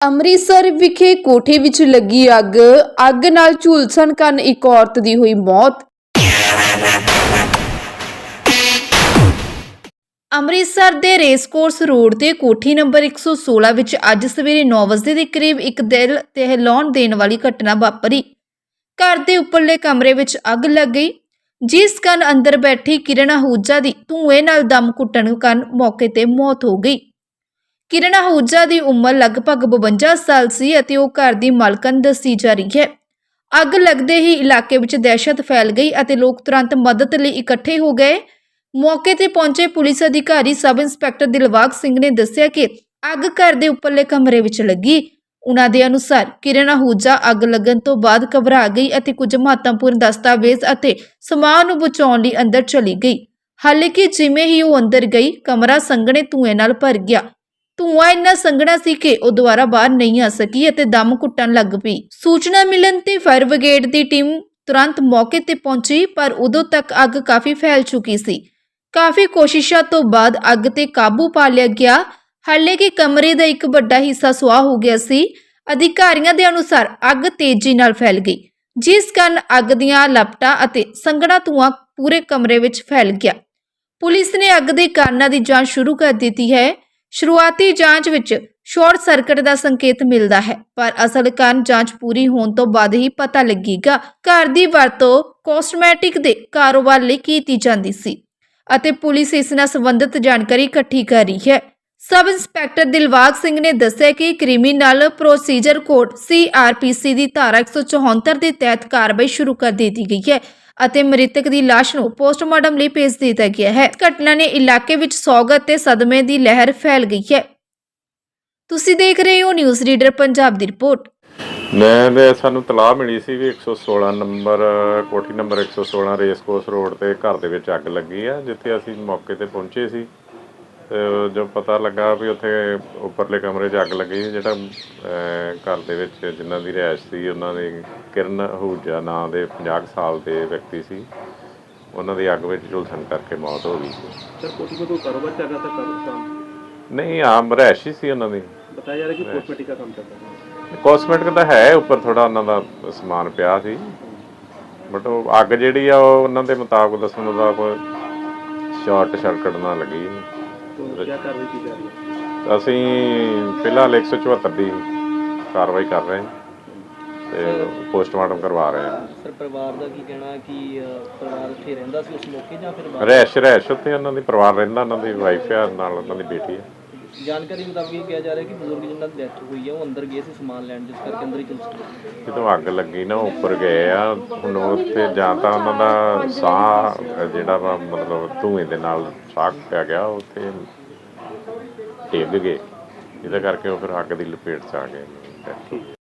ਅੰਮ੍ਰਿਤਸਰ ਵਿਖੇ ਕੋਠੇ ਵਿੱਚ ਲੱਗੀ ਅੱਗ। ਅੱਗ ਨਾਲ ਝੁਲਸਣ ਕਾਰਨ ਇੱਕ ਔਰਤ ਦੀ ਹੋਈ ਮੌਤ। ਅੰਮ੍ਰਿਤਸਰ ਦੇ ਰੇਸ ਕੋਰਸ ਰੋਡ ਤੇ ਕੋਠੀ ਨੰਬਰ 116 ਵਿੱਚ ਅੱਜ ਸਵੇਰੇ 9 ਵਜੇ ਦੇ ਕਰੀਬ ਇੱਕ ਦਿਲ ਤਹਿਲਾਉਣ ਦੇਣ ਵਾਲੀ ਘਟਨਾ ਵਾਪਰੀ। ਘਰ ਦੇ ਉੱਪਰਲੇ ਕਮਰੇ ਵਿੱਚ ਅੱਗ ਲੱਗ ਗਈ, ਜਿਸ ਕਾਰਨ ਅੰਦਰ ਬੈਠੀ ਕਿਰਨ ਆਹੂਜਾ ਦੀ ਧੂਏ ਨਾਲ ਦਮ ਘੁੱਟਣ ਕਾਰਨ ਮੌਕੇ ਤੇ ਮੌਤ ਹੋ ਗਈ। ਕਿਰਨ ਆਹੂਜਾ ਦੀ ਉਮਰ ਲਗਭਗ 52 ਸਾਲ ਸੀ ਅਤੇ ਉਹ ਘਰ ਦੀ ਮਾਲਕਨ ਦੱਸੀ ਜਾ ਰਹੀ ਹੈ। ਅੱਗ ਲੱਗਦੇ ਹੀ ਇਲਾਕੇ ਵਿੱਚ ਦਹਿਸ਼ਤ ਫੈਲ ਗਈ ਅਤੇ ਲੋਕ ਤੁਰੰਤ ਮਦਦ ਲਈ ਇਕੱਠੇ ਹੋ ਗਏ। ਮੌਕੇ ਤੇ ਪਹੁੰਚੇ ਪੁਲਿਸ ਅਧਿਕਾਰੀ ਸਬ ਇੰਸਪੈਕਟਰ ਦਿਲਵਾਗ ਸਿੰਘ ਨੇ ਦੱਸਿਆ ਕਿ ਅੱਗ ਘਰ ਦੇ ਉੱਪਰਲੇ ਕਮਰੇ ਵਿੱਚ ਲੱਗੀ। ਉਹਨਾਂ ਦੇ ਅਨੁਸਾਰ ਕਿਰਨ ਆਹੂਜਾ ਅੱਗ ਲੱਗਣ ਤੋਂ ਬਾਅਦ ਘਬਰਾ ਗਈ ਅਤੇ ਕੁਝ ਮਹੱਤਵਪੂਰਨ ਦਸਤਾਵੇਜ਼ ਅਤੇ ਸਮਾਨ ਨੂੰ ਬਚਾਉਣ ਲਈ ਅੰਦਰ ਚਲੀ ਗਈ। ਹਾਲਾਂਕਿ ਜਿਵੇਂ ਹੀ ਉਹ ਅੰਦਰ ਗਈ, ਕਮਰਾ ਸੰਘਣੇ ਧੂਏ ਨਾਲ ਭਰ ਗਿਆ। ਧੂਆਂ ਇੰਨਾ ਸੰਘਣਾ ਸੀ ਕਿ ਉਹ ਦੁਬਾਰਾ ਬਾਹਰ ਨਹੀਂ ਆ ਸਕੀ ਅਤੇ ਦਮ ਘੁੱਟਣ ਲੱਗ ਪਈ। ਸੂਚਨਾ ਮਿਲਣ ਤੇ ਫਾਇਰ ਬ੍ਰਿਗੇਡ ਦੀ ਟੀਮ ਤੁਰੰਤ ਮੌਕੇ ਤੇ ਪਹੁੰਚੀ, ਪਰ ਉਦੋਂ ਤੱਕ ਅੱਗ ਕਾਫੀ ਫੈਲ ਚੁੱਕੀ ਸੀ। ਕਾਫੀ ਕੋਸ਼ਿਸ਼ਾਂ ਤੋਂ ਬਾਅਦ ਅੱਗ ਤੇ ਕਾਬੂ ਪਾ ਲਿਆ ਗਿਆ। ਹਾਲੇ ਕਿ ਕਮਰੇ ਦਾ ਇੱਕ ਵੱਡਾ ਹਿੱਸਾ ਸੁਆਹ ਹੋ ਗਿਆ ਸੀ। ਅਧਿਕਾਰੀਆਂ ਦੇ ਅਨੁਸਾਰ ਅੱਗ ਤੇਜ਼ੀ ਨਾਲ ਫੈਲ ਗਈ, ਜਿਸ ਕਾਰਨ ਅੱਗ ਦੀਆਂ ਲਪਟਾਂ ਅਤੇ ਸੰਘਣਾ ਧੂਆਂ ਪੂਰੇ ਕਮਰੇ ਵਿੱਚ ਫੈਲ ਗਿਆ। ਪੁਲਿਸ ਨੇ ਅੱਗ ਦੇ ਕਾਰਨਾਂ ਦੀ ਜਾਂਚ ਸ਼ੁਰੂ ਕਰ ਦਿੱਤੀ ਹੈ। ਸ਼ੁਰੂਆਤੀ ਜਾਂਚ ਵਿੱਚ ਸ਼ਾਰਟ ਸਰਕਟ ਦਾ ਸੰਕੇਤ ਮਿਲਦਾ ਹੈ, ਪਰ ਅਸਲ ਕਾਰਨ ਜਾਂਚ ਪੂਰੀ ਹੋਣ ਤੋਂ ਬਾਅਦ ਹੀ ਪਤਾ ਲੱਗੇਗਾ ਘਰ ਦੀ ਵਰਤੋਂ ਕਾਸਮੈਟਿਕ ਦੇ ਕਾਰੋਬਾਰ ਲਈ ਕੀਤੀ ਜਾਂਦੀ ਸੀ ਅਤੇ ਪੁਲਿਸ ਇਸ ਨਾਲ ਸੰਬੰਧਿਤ ਜਾਣਕਾਰੀ ਇਕੱਠੀ ਕਰ ਰਹੀ ਹੈ। ਸਬ ਇੰਸਪੈਕਟਰ ਦਿਲਵਾਗ ਸਿੰਘ ਨੇ ਦੱਸਿਆ ਕਿ ਕ੍ਰਿਮੀਨਲ ਪ੍ਰੋਸੀਜਰ ਕੋਡ ਸੀਆਰਪੀਸੀ ਦੀ ਧਾਰਾ 174 ਦੇ ਤਹਿਤ ਕਾਰਵਾਈ ਸ਼ੁਰੂ ਕਰ ਦਿੱਤੀ ਗਈ ਹੈ ਅਤੇ ਮ੍ਰਿਤਕ ਦੀ ਲਾਸ਼ ਨੂੰ ਪੋਸਟਮਾਰਟਮ ਲਈ ਭੇਜ ਦਿੱਤਾ ਗਿਆ ਹੈ। ਘਟਨਾ ਨੇ ਇਲਾਕੇ ਵਿੱਚ ਸੌਗਤ ਤੇ ਸਦਮੇ ਦੀ ਲਹਿਰ ਫੈਲ ਗਈ ਹੈ। ਤੁਸੀਂ ਦੇਖ ਰਹੇ ਹੋ ਨਿਊਜ਼ ਰੀਡਰ ਪੰਜਾਬ ਦੀ ਰਿਪੋਰਟ। ਮੈਂ ਤੇ ਸਾਨੂੰ ਤਲਾਹ ਮਿਲੀ ਸੀ ਵੀ 116 ਨੰਬਰ, ਕੋਠੀ ਨੰਬਰ 116 ਰੇਸ ਕੋਰਸ ਰੋਡ ਤੇ ਘਰ ਦੇ ਵਿੱਚ ਅੱਗ ਲੱਗੀ ਆ, ਜਿੱਥੇ ਅਸੀਂ ਮੌਕੇ ਤੇ ਪਹੁੰਚੇ ਸੀ। ਜੋ ਪਤਾ ਲੱਗਾ ਵੀ ਉੱਥੇ ਉੱਪਰਲੇ ਕਮਰੇ 'ਚ ਅੱਗ ਲੱਗੀ ਜਿਹੜਾ ਘਰ ਦੇ ਵਿੱਚ ਜਿਨ੍ਹਾਂ ਦੀ ਰਿਹਾਇਸ਼ ਸੀ ਉਹਨਾਂ ਦੇ ਕਿਰਨ ਹੂਜਾ ਨਾਂ ਦੇ 50 ਸਾਲ ਦੇ ਵਿਅਕਤੀ ਸੀ। ਉਹਨਾਂ ਦੀ ਅੱਗ ਵਿੱਚ ਝੁਲਸਣ ਕਰਕੇ ਮੌਤ ਹੋ ਗਈ ਸਰ ਕੋਟੀ ਕੋਈ ਕਾਰੋਬਾਰ ਚੱਲ ਰਿਹਾ ਸੀ ਨਹੀਂ ਆਮ ਰਹਿਸ਼ੀ ਸੀ ਉਹਨਾਂ ਦੀ। ਬਤਾਇਆ ਜਾ ਕਿ ਕੋਸਮੈਟਿਕ ਦਾ ਕੰਮ ਚੱਲਦਾ ਕੋਸਮੈਟਿਕ ਦਾ ਹੈ ਉੱਪਰ ਥੋੜਾ ਉਹਨਾਂ ਦਾ ਸਮਾਨ ਪਿਆ ਸੀ। ਬਟ ਉਹ ਅੱਗ ਜਿਹੜੀ ਆ ਉਹ ਉਹਨਾਂ ਦੇ ਮੁਤਾਬਕ ਦੱਸਣ ਦਾ ਕੋਈ ਸ਼ਾਰਟ ਸਰਕਟ ਨਾ ਲੱਗੀ। ਤੋਂ ਕੀ ਕਾਰਵਾਈ ਕੀਤੀ ਜਾ ਅਸੀਂ ਫਿਲਹਾਲ 174 ਦੀ ਕਾਰਵਾਈ ਕਰ ਰਹੇ ਹਾਂ ਤੇ ਪੋਸਟਮਾਰਟਮ ਕਰਵਾ ਰਹੇ ਹਾਂ। ਸਰ ਪਰਿਵਾਰ ਦਾ ਕੀ ਕਹਿਣਾ ਕਿ ਪਰਿਵਾਰ ਉੱਥੇ ਰਹਿੰਦਾ ਸੀ ਉਸ ਮੌਕੇ ਜਾਂ ਫਿਰ ਰਹਿਸ਼ ਰਹਿਸ਼ ਉੱਥੇ ਉਹਨਾਂ ਦੀ ਪਰਿਵਾਰ ਰਹਿੰਦਾ ਉਹਨਾਂ ਦੀ ਵਾਈਫ ਆ ਨਾਲ ਉਹਨਾਂ ਦੀ ਬੇਟੀ ਆ। ਜਾਣਕਾਰੀ ਮੁਤਾਬਕ ਇਹ ਕਿਹਾ ਜਾ ਰਿਹਾ ਕਿ ਬਜ਼ੁਰਗ ਜਿਨ੍ਹਾਂ ਦੀ ਡੈਥ ਹੋਈ ਹੈ ਉਹ ਅੰਦਰ ਗਏ ਸੀ ਸਮਾਨ ਲੈਣ, ਜਿਸ ਕਰਕੇ ਅੰਦਰ ਹੀ ਚੁਲਸ ਜਦੋਂ ਅੱਗ ਲੱਗੀ ਨਾ ਉਹ ਉੱਪਰ ਗਏ ਆ, ਹੁਣ ਉੱਥੇ ਜਾਂ ਤਾਂ ਉਹਨਾਂ ਦਾ ਸਾਹ, ਜਿਹੜਾ ਵਾ ਮਤਲਬ ਧੂਏ ਦੇ ਨਾਲ ਸਾਹ ਪੈ ਗਿਆ, ਉੱਥੇ ਡਿੱਗ ਗਏ। ਜਿਹਦੇ ਕਰਕੇ ਉਹ ਫਿਰ ਅੱਗ ਦੀ ਲਪੇਟ ਚ ਆ ਗਏ